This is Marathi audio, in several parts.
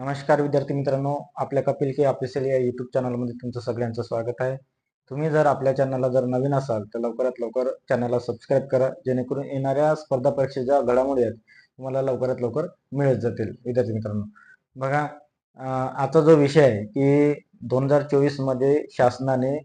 नमस्कार विद्यार्थी मित्रांनो आपल्या कपिल के ऑफिशियल या युट्यूब चॅनलमध्ये तुमचं सगळ्यांचं स्वागत आहे. तुम्ही जर आपल्या चॅनलला जर नवीन असाल तर लवकरात लवकर चॅनलला सबस्क्राईब करा जेणेकरून येणाऱ्या स्पर्धा परीक्षेच्या घडामोडी आहेत तुम्हाला लवकरात लवकर मिळत जातील. विद्यार्थी मित्रांनो बघा आता आजचा जो विषय आहे की दोन हजार चोवीसमध्ये शासनाने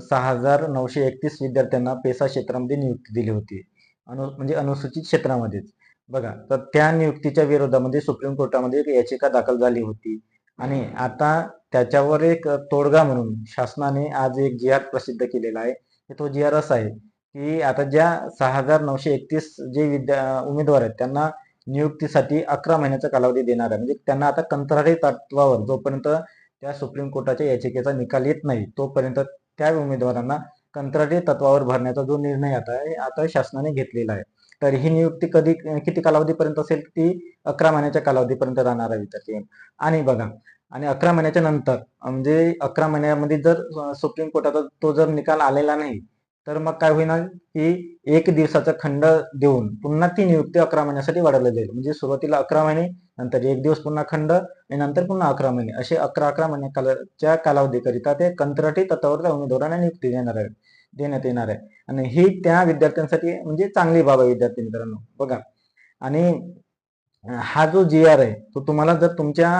सहा हजार नऊशे एकतीस विद्यार्थ्यांना पेसा क्षेत्रामध्ये नियुक्ती दिली होती. अनु म्हणजे अनुसूचित क्षेत्रामध्येच. बघा तर त्या नियुक्तीच्या विरोधामध्ये सुप्रीम कोर्टामध्ये एक याचिका दाखल झाली होती. आणि आता त्याच्यावर एक तोडगा म्हणून शासनाने आज एक जी आर प्रसिद्ध केलेला आहे. तो जी आर असा आहे की आता ज्या सहा हजार नऊशे एकतीस जे विद्या उमेदवार आहेत त्यांना नियुक्तीसाठी अकरा महिन्याचा कालावधी देणार आहे. म्हणजे त्यांना आता कंत्राटी तत्वावर जोपर्यंत त्या सुप्रीम कोर्टाच्या याचिकेचा निकाल येत नाही तोपर्यंत त्या उमेदवारांना कंत्राटी तत्वावर भरण्याचा जो निर्णय आता आहे आता शासनाने घेतलेला आहे. तर ही नियुक्ती कधी किती कालावधीपर्यंत असेल? ती अकरा महिन्याच्या कालावधीपर्यंत राहणार आहे विद्यार्थी आणि बघा आणि अकरा महिन्याच्या नंतर म्हणजे अकरा महिन्यामध्ये जर सुप्रीम कोर्टाचा तो जर निकाल आलेला नाही तर मग काय होईल की एक दिवसाचा खंड देऊन पुन्हा ती नियुक्ती अकरा महिन्यासाठी वाढवली जाईल. म्हणजे सुरुवातीला अकरा महिने नंतर एक दिवस पुन्हा खंड आणि नंतर पुन्हा अकरा महिने. असे अकरा अकरा महिने कालाच्या कालावधीकरिता ते कंत्राटी तत्वावर त्या उमेदवारांना नियुक्ती देणार आहे देण्यात येणार आहे. आणि ही त्या विद्यार्थ्यांसाठी म्हणजे चांगली बाब आहे विद्यार्थी मित्रांनो. बघा. आणि हा जो जी आर आहे तो तुम्हाला जर तुमच्या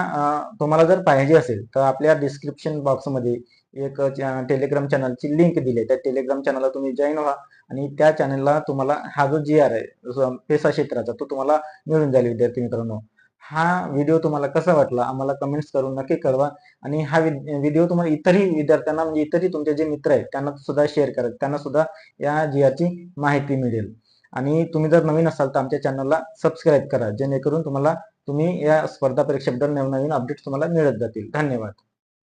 तुम्हाला जर पाहिजे असेल तर आपल्या डिस्क्रिप्शन बॉक्समध्ये एक टेलिग्राम चॅनलची लिंक दिली त्या टेलिग्राम चॅनलला तुम्ही जॉईन व्हा आणि त्या चॅनलला तुम्हाला हा जो जी आर आहे पेसा क्षेत्राचा तो तुम्हाला मिळून जाईल विद्यार्थी मित्रांनो. हा व्हिडिओ तुम्हाला कसा वाटला आम्हाला कमेंट्स करून नक्की कळवा. आणि हा व्हिडिओ तुम्हाला इतरही विद्यार्थ्यांना म्हणजे इतरही तुमचे जे मित्र आहेत त्यांना सुद्धा शेअर करा. त्यांना सुद्धा या जियाची माहिती मिळेल. आणि तुम्ही जर नवीन असाल तर आमच्या चॅनलला सबस्क्राईब करा. जेणेकरून तुम्हाला तुम्ही या स्पर्धा परीक्षेबद्दल नवनवीन अपडेट्स तुम्हाला मिळत जातील. धन्यवाद.